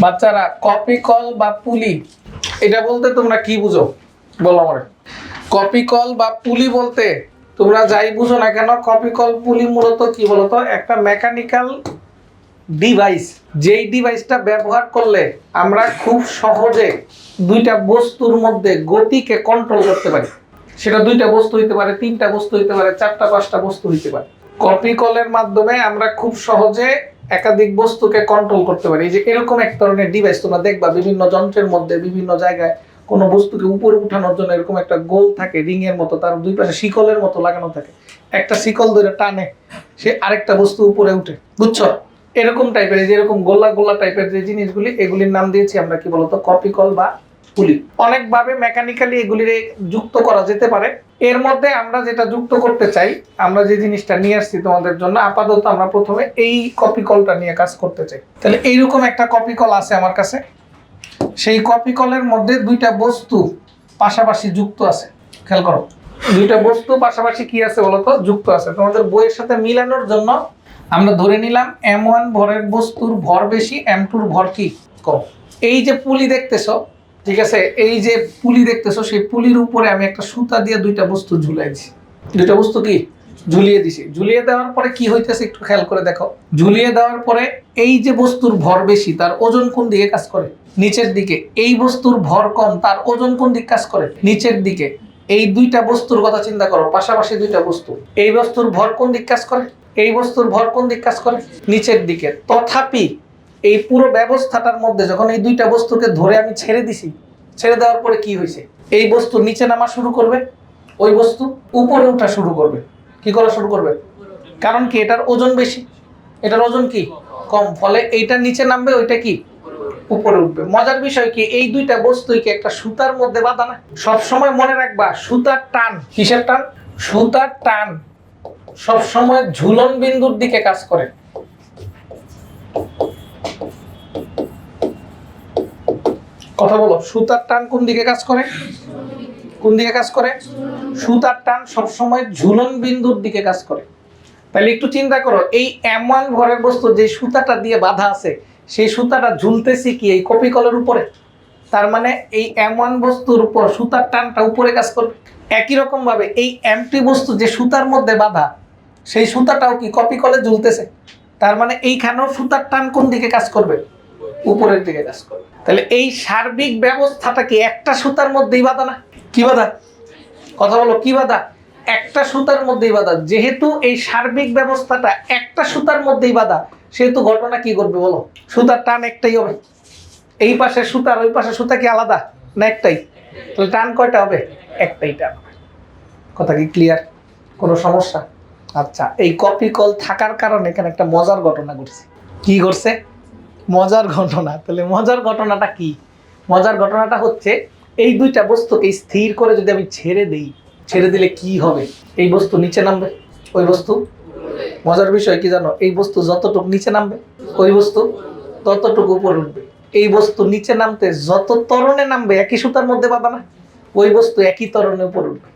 বাচ্চারা copy call বা পুলি এটা বলতে তোমরা কি বুঝো? বলো আমার। কপি কল বা পুলি বলতে তোমরা যাই বুঝো না কেন কপি কল পুলি মূলত কি বলতো? একটা মেকানিক্যাল ডিভাইস যেই ডিভাইসটা ব্যবহার করলে আমরা খুব সহজে দুইটা বস্তুর মধ্যে গতিকে কন্ট্রোল করতে পারি। সেটা দুইটা বস্তু হইতে পারে, তিনটা বস্তু হইতে পারে, চারটা, পাঁচটা বস্তু হইতে পারে। কপি কলের মাধ্যমে আমরা খুব সহজে একাধিক বস্তুকে কন্ট্রোল করতে পারি। এই যে এরকম এক ধরনের ডিভাইস তোমরা দেখবা, বিভিন্ন যন্ত্রের মধ্যে, বিভিন্ন জায়গায় কোনো বস্তুকে উপরে উঠানোর জন্য এরকম একটা গোল থাকে রিং এর মতো, তার দুই পাশে শিকলের মতো লাগানো থাকে। একটা শিকল ধরে টানে, সে আরেকটা বস্তু উপরে উঠে, বুঝছ? এরকম টাইপের এই যে এরকম গোলা গোলা টাইপের যে জিনিসগুলি, এগুলির নাম দিয়েছি আমরা কি বলতো? কপিকল বা পুলি অনেকভাবে মেকানিক্যালি এগুলির যুক্ত করা যেতে পারে। এর মধ্যে আমরা যেটা যুক্ত করতে চাই, আমরা যে জিনিসটা নিয়ে আসছি তোমাদের জন্য, আপাতত আমরা প্রথমে এই কপি কলটা নিয়ে কাজ করতে চাই। তাহলে এইরকম একটা কপি কল আছে আমার কাছে। সেই কপি কলের মধ্যে দুইটা বস্তু পাশাপাশি যুক্ত আছে। খেয়াল করো। দুইটা বস্তু পাশাপাশি কি আছে বলতো? যুক্ত আছে। তোমাদের বইয়ের সাথে মিলানোর জন্য আমরা ধরে নিলাম এম ওয়ান ভরের বস্তুর ভর বেশি এম টুর ভর কি? কম। এই যে পুলি দেখতেছো ঠিক আছে, এই যে পুলি দেখতেছো, সেই পুলির উপরে আমি একটা সুতা দিয়ে দুইটা বস্তু ঝুলাইছি। দুইটা বস্তু কি? ঝুলিয়ে দিছি। ঝুলিয়ে দেওয়ার পরে কি হইতেছে একটু খেয়াল করে দেখো। ঝুলিয়ে দেওয়ার পরে এই যে বস্তুর ভর বেশি, তার ওজন কোন দিকে কাজ করে? নিচের দিকে। এই বস্তুর ভর কম, তার ওজন কোন দিকে কাজ করে? নিচের দিকে। এই দুইটা বস্তুর কথা চিন্তা করো, পাশাপাশি দুইটা বস্তু। এই বস্তুর ভর কোন দিক কাজ করে? এই বস্তুর ভর কোন দিক কাজ করে? নিচের দিকে। তথাপি এই পুরো ব্যবস্থাটার মধ্যে যখন এই দুইটা বস্তুকে ধরে আমি ছেড়ে দিছি, ছেড়ে দেওয়ার পরে কি হয়েছে? এই বস্তু নিচে নামা শুরু করবে, ওই বস্তু উপরে ওঠা শুরু করবে। কি করা শুরু করবে? কারণ কি এটার ওজন বেশি। এটার ওজন কি? কম। ফলে এইটা নিচে নামবে, ওইটা কি? উপরে উঠবে। মজার বিষয় কি, এই দুইটা বস্তুই কি একটা সুতার মধ্যে বাঁধা না? সবসময় মনে রাখবা, সুতার টান। কিসের টান? সুতার টান। সবসময় ঝুলন বিন্দুর দিকে কাজ করে। কথা বলো, সুতার টান কোন দিকে কাজ করে? কোন দিকে কাজ করে? সুতার টান সবসময় ঝুলন বিন্দুর দিকে কাজ করে। তাহলে একটু চিন্তা করো, এই এমন ঘরের বস্তু যে সুতাটা দিয়ে বাঁধা আছে, সেই সুতাটা ঝুলতেছি কি এই কপি কলের উপরে? তার মানে এই এমন বস্তুর উপর সুতার টানটা উপরে কাজ করবে একই রকম ভাবে এই এমটি বস্তু যে সুতার মধ্যে বাঁধা, সেই সুতাটাও কি কপি কলে ঝুলতেছে? তার মানে এইখানেও সুতার টান কোন দিকে কাজ করবে? উপরের দিকে কাজ করবে। তাহলে এই সার্বিক ব্যবস্থাটা কি একটা সুতার মধ্যেই বাঁধা না? কি বাঁধা? কথা বলো, কি বাঁধা? একটা সুতার মধ্যেই বাঁধা। যেহেতু এই সার্বিক ব্যবস্থাটা একটা সুতার মধ্যেই বাঁধা, সেহেতু ঘটনা কি করবে বলো? সুতার টান একটাই হবে। এই পাশে সুতার, ওই পাশে সুতা কি আলাদা না একটাই? তাহলে টান কয়টা হবে? একটাই টান কথা কি ক্লিয়ার কোনো সমস্যা? আচ্ছা এই কপি কল থাকার কারণে এখানে একটা মজার ঘটনা ঘটছে। কি ঘটছে? মজার ঘটনা। তাহলে মজার ঘটনাটা কি? মজার ঘটনাটা হচ্ছে, এই দুইটা বস্তুকে স্থির করে যদি আমি ছেড়ে দেই, ছেড়ে দিলে কি হবে? এই বস্তু নিচে নামবে? ওই বস্তু? মজার বিষয় কি জানো? এই বস্তু যতটুকু নিচে নামবে, ওই বস্তু ততটুকু উপরে উঠবে। এই বস্তু নিচে নামতে যত তরণে নামবে, একই সুতার মধ্যে পাবা না? ওই বস্তু একই তরণে উপর উঠবে।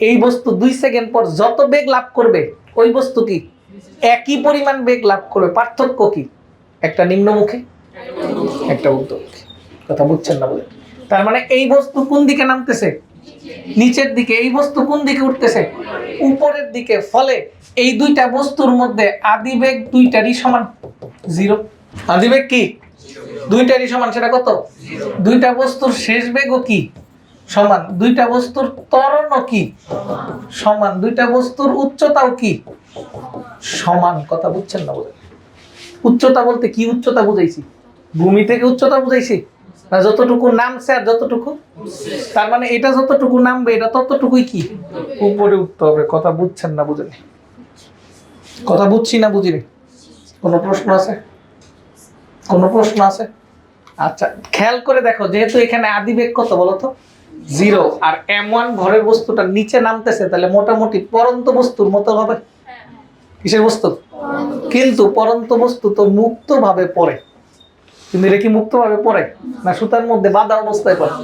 এই বস্তু দুই সেকেন্ড পর যত বেগ লাভ করবে, ওই বস্তু কি? একই পরিমাণ বেগ লাভ করবে। পার্থক্য কি? একটা নিম্নমুখী, একটা ঊর্ধ্বমুখী। কথা বুঝছেন না বলে? তার মানে এই বস্তু কোন দিকে নামতেছে? নিচের দিকে। এই বস্তু কোন দিকে উঠতেছে? উপরের দিকে। ফলে এই দুইটা বস্তুর মধ্যে আদিবেগ দুইটারই সমান। জিরো। আদিবেগ কি? দুইটারই সমান। সেটা কত? দুইটা বস্তুর শেষ বেগও কি? সমান। দুইটা বস্তুর ত্বরণও কি? সমান। দুইটা বস্তুর উচ্চতাও কি? সমান। কথা বুঝছেন না বলে? উচ্চতা বলতে কি উচ্চতা বুঝাইছি? ভূমি থেকে উচ্চতা বুঝাইছি? যতটুকু নামছে আর যতটুকু? তার মানে এটা যতটুকু নামবে, এটা ততটুকুই কি? উপরে উঠতে হবে, কথা বুঝছেন না বুঝেনি? কথা বুঝছি না বুঝিনি? কোনো প্রশ্ন আছে? কোনো প্রশ্ন আছে? আচ্ছা খেয়াল করে দেখো, যেহেতু এখানে আদিবেগ কত বলো তো? জিরো। আর এম ওয়ান ঘরের বস্তুটা নিচে নামতেছে, তাহলে মোটামুটি পরন্ত বস্তুর মতো হবে। কিসের বস্তু? কিন্তু পরন্ত বস্তু তো মুক্ত ভাবে পড়ে। কিন্তু এটা কি মুক্ত ভাবে পড়ে? না সুতার মধ্যে বাধা অবস্থায় পড়ে?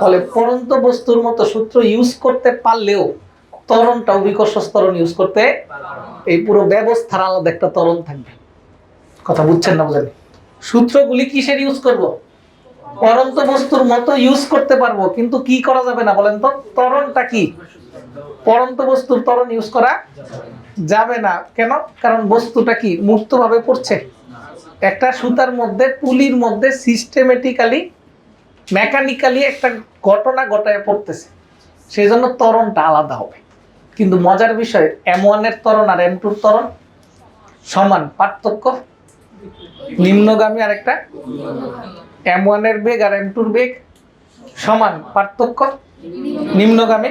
ফলে পরন্ত বস্তুর মতো সূত্র ইউজ করতে পারলেও ত্বরণটাও বিকর্ষ ত্বরণ ইউজ করতে এই পুরো ব্যবস্থার আলাদা একটা তরণ থাকবে। কথা বুঝছেন না বুঝেন সূত্রগুলি কিসের ইউজ করব? পরন্ত বস্তুর মতো ইউজ করতে পারব, কিন্তু কি করা যাবে না বলেন তো? তরণটা কি? পরন্ত বস্তুর তরণ ইউজ করা যাবে না। কেন? কারণ বস্তুটা কি? মুক্তভাবে পড়ছে। একটা সুতার মধ্যে, পুলির মধ্যে সিস্টেমেটিক্যালি মেকানিক্যালি একটা ঘটনা ঘটায় পড়তেছে। সেই জন্য ত্বরণটা আলাদা হবে। কিন্তু মজার বিষয় এম ওয়ানের ত্বরণ আর এম টুর তরণ সমান। পার্থক্য? নিম্নগামী আর একটা। এম ওয়ানের বেগ আর এম টুর বেগ সমান। পার্থক্য? নিম্নগামী,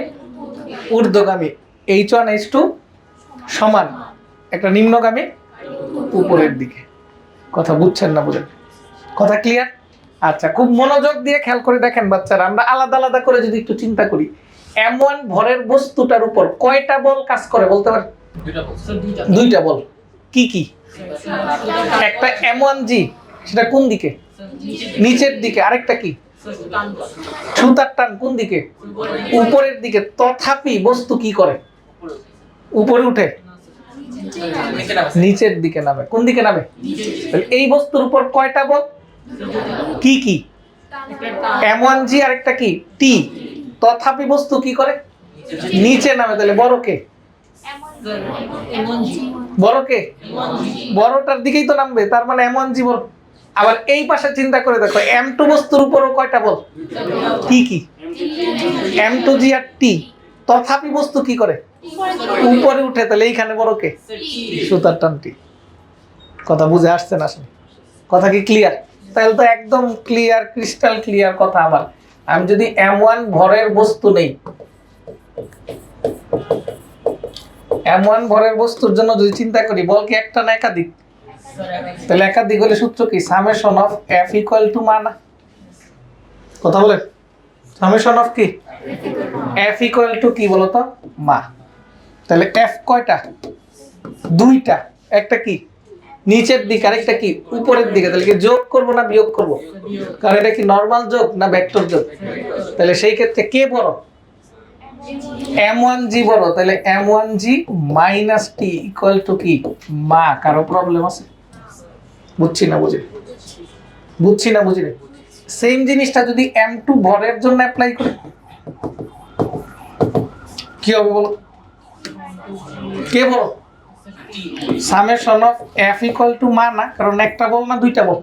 ঊর্ধ্বগামী। এইচ ওয়ান এইচ টু সমান একটা নিম্নগামী উপরের দিকে। কথা বুঝছেন না বুঝেন? কথা ক্লিয়ার আচ্ছা খুব মনোযোগ দিয়ে খেয়াল করে দেখেন বাচ্চারা আমরা আলাদা আলাদা করে যদি একটু চিন্তা করি এম ওয়ান ভরের বস্তুটার উপর কয়টা বল কাজ করে বলতে পারেন? দুইটা বল। কি কি? একটা এম ওয়ান জি সেটা কোন দিকে? নিচের দিকে। আরেকটা কি? সুতার টান কোন দিকে? উপরের দিকে। তথাপি বস্তু কি করে? উপরে উঠে। নিচের দিকে নামে। কোন দিকে নামে? এই বস্তুর উপর কয়টা বল? কি কি? এম ওয়ান জি আরেকটা কি? টি তথাপি বস্তু কি করে? নিচে নামে। তাহলে বড় কে? বড় কে? বড়টার দিকেই তো নামবে। তার মানে এম ওয়ান জি বড়। আবার এই পাশে চিন্তা করে দেখো এম টু বস্তুর উপরও কয়টা বল? কি কি? এম টু জি আর টি তথাপি বস্তু কি করে? উপরে উঠে তাহলে এইখানে বড় কে? সুতার টানটি। কথা বুঝে আসছে না আসলে। কথা কি ক্লিয়ার তাহলে তো একদম ক্লিয়ার ক্রিস্টাল ক্লিয়ার কথা আমার। আমি যদি এম ওয়ান ভরের বস্তু নেই এম ওয়ান ভরের বস্তুর জন্য যদি চিন্তা করি বল কি একটা না একাধিক? তাহলে একাধিক হলে সূত্র কি? Summation of F equal to মানা কথা বলেন? সামেশন অফ কি? এফ ইকুয়াল টু কি বলতো? মা। তাহলে এফ কয়টা? দুইটা। একটা কি? নিচের দিকে, আরেকটা কি? উপরের দিকে। তাহলে কি যোগ করব না বিয়োগ করব? কারণ এটা কি নর্মাল যোগ না ভেক্টর যোগ? তাহলে সেই ক্ষেত্রে কে বড়? এম ওয়ান জি বড়। তাহলে M one G minus T equal to কি? মা, কারও প্রবলেম আছে? বুঝছি না, বুঝি? বুঝছি না, বুঝি সেম জিনিসটা যদি এম টু ভরের জন্য অ্যাপ্লাই করি, কি হবে বলো? কে বড় summation of F equal to মা না, কারণ একটা বল না, দুইটা বল।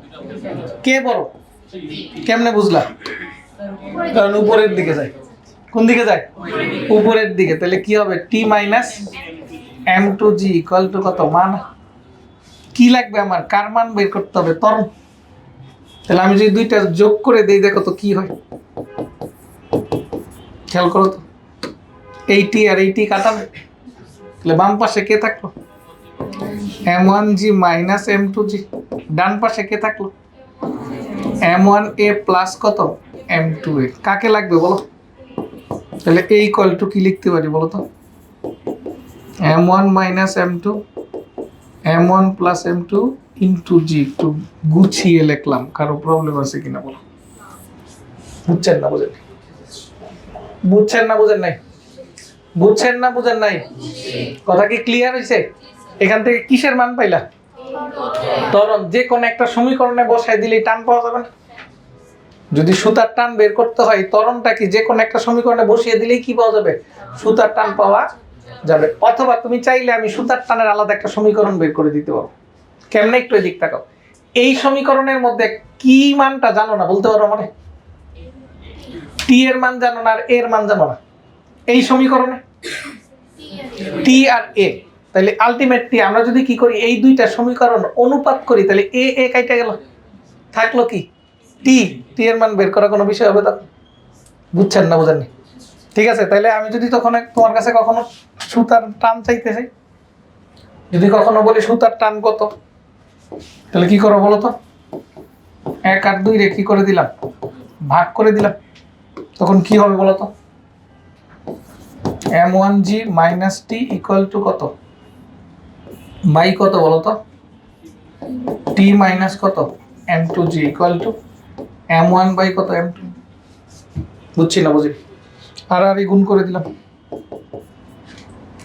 কে বড় কেমনে বুঝলা? কারণ উপরের দিকে যায়। কোন দিকে যায়? উপরের দিকে। তাহলে কি হবে? T minus M two G equal to কত? মান কি লাগবে আমার? কার মান বের করতে হবে? তরণ। তাহলে আমি যদি দুইটা যোগ করে দিই, দেখো তো কি হয়। খেয়াল করো তো। এইটি আর এইটি কাটাবে। তাহলে বাম পাশে কে থাকল? M one G minus M two G ডান পাশে কে থাকল? এম ওয়ান এ প্লাস কত? এম টু এ কাকে লাগবে বলো? তাহলে এই ইকুয়াল টু কি লিখতে পারি বলো তো? M one minus M two M one plus M two into G একটু গুছিয়ে লিখলাম, কারও প্রবলেম আছে কিনা বলো? বুঝছেন না বুঝেন? বুঝছেন না বুঝেন নাই? বুঝছেন না বুঝেন নাই? কথা কি ক্লিয়ার হয়েছে এখান থেকে কিসের মান পাইলা? তরণ যে কোনো একটা সমীকরণে বসাই দিলেই টান পাওয়া যাবে না। যদি সুতার টান বের করতে হয়, ত্বরণটা কি যে কোনো একটা সমীকরণে বসিয়ে দিলেই কি পাওয়া যাবে? সুতার টান পাওয়া যাবে। অথবা তুমি চাইলে আমি সুতার টানের আলাদা একটা সমীকরণ বের করে দিতে পারব। কেমনে একটু এদিক তাকাও। এই সমীকরণের মধ্যে কি মানটা জানো না? বলতে পারো মানে টি এর মান জানো না আর এর মান জানো না? এই সমীকরণে? টি আর এ তাহলে আলটিমেটলি আমরা যদি কি করি, এই দুইটা সমীকরণ অনুপাত করি, তাহলে এ এ কাইটা গেল? থাকল কি? টি টি এর মান বের করা কোনো বিষয় হবে তো? বুঝছেন না বুঝেননি? ঠিক আছে, তাহলে আমি যদি তখন তোমার কাছে কখনো সুতার টান চাইতে চাই? যদি কখনো বলি সুতার টান কত? তাহলে কি করো বলো তো? এক আর দুই রে কি করে দিলাম? ভাগ করে দিলাম। তখন কি হবে বলো তো? M one G minus T equal to কত? বাই কত বলো তো? টি মাইনাস কত? M two G equal to M one by কত? এম টু বুঝছি না বুঝি? আর আর গুণ করে দিলাম।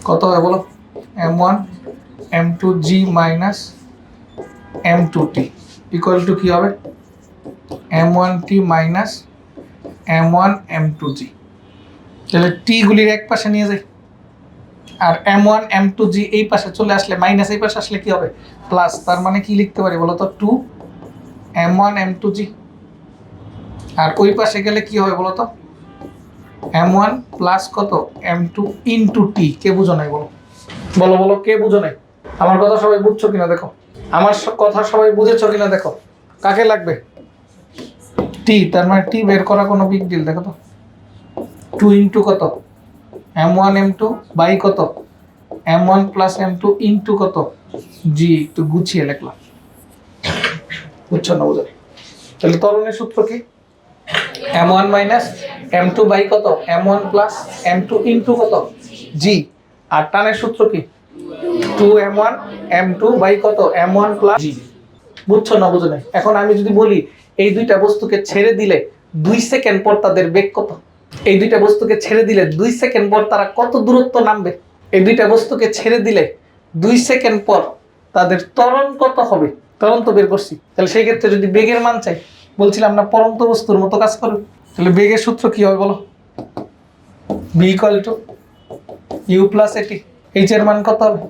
কত হয় বলো? M one M two G minus M two T equal to কি হবে? M one T minus M one M two G তাহলে টি গুলির এক পাশে নিয়ে যাই। আর M one M two G এই পাশে চলে আসলে মাইনাস এই পাশে আসলে কি হবে? প্লাস তার মানে কি লিখতে পারি বলো তো two M one M two G আর ওই পাশে গেলে কি হবে বলো তো এম ওয়ান প্লাস কত? M two in two T কে বুঝো নাই বলো? বলো বলো, কে বুঝো নাই? আমার কথা সবাই বুঝছ কিনা দেখো? আমার কথা সবাই বুঝেছ কিনা দেখো? কাকে লাগবে? টি তার মানে টি বের করা কোনো বিগ ডিল দেখো তো। টু ইন্টু কত? M one, M two, by কত? M one plus M two into কত? জি, একটু গুছিয়ে লিখলাম। বুঝছ না বুঝো? তাহলে তরণের সূত্র কি? M one minus M two by কত? M one plus M two into কত? জি, আর টানের সূত্র কি? Two M one, M two by কত? M one plus G. বুঝছ না বুঝো নাই? এখন আমি যদি বলি, এই দুইটা বস্তুকে ছেড়ে দিলে দুই সেকেন্ড পর তাদের বেগ কত? এই দুইটা বস্তুকে ছেড়ে দিলে দুই সেকেন্ড পর তারা কত দূরত্ব নামবে? এই দুইটা বস্তুকে ছেড়ে দিলে দুই সেকেন্ড পর তাদের ত্বরণ কত হবে? ত্বরণ তো বের করছি। তাহলে সেই ক্ষেত্রে যদি বেগের মান চাই, বলছিলাম না পরন্ত বস্তুর মতো কাজ করবে তাহলে বেগের সূত্র কি হবে বলো? V equal to U plus AT H এর মান কত হবে?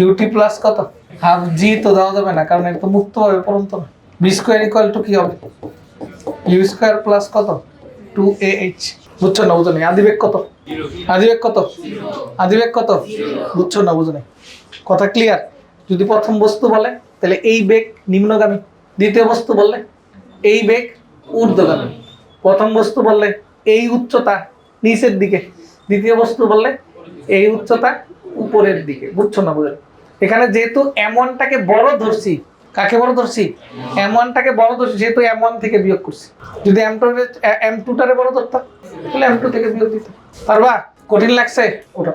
ইউটি প্লাস কত? হাফ জি তো দেওয়া যাবে না, কারণ এটা তো মুক্ত হবে পরন্ত না। বি স্কোয়ার ইকুয়াল টু কি হবে? ইউ স্কোয়ার প্লাস কত? টু এ এইচ বুঝছ না বুঝো না আদিবেগ কত? আদিবেগ কত? আদিবেগ কত? বুঝছ না বুঝো না কথা ক্লিয়ার যদি প্রথম বস্তু বলে, তাহলে এই বেগ নিম্নগামী। দ্বিতীয় বস্তু বললে, এই বেগ ঊর্ধ্বগামী। প্রথম বস্তু বললে, এই উচ্চতা নিচের দিকে। দ্বিতীয় বস্তু বললে, এই উচ্চতা উপরের দিকে। বুঝছ না বুঝো এখানে যেহেতু এম ওয়ানটাকে বড় ধরছি কাকে বড় ধরছি এম ওয়ানটাকে বড় ধরছি যেহেতু এম ওয়ান থেকে বিয়োগ করছি। যদি এম টু এম টুটারে বড় ধরতাম তাহলে এম টু থেকে বিয়োগ দিতাম পারবা? কঠিন লাগছে? ওটা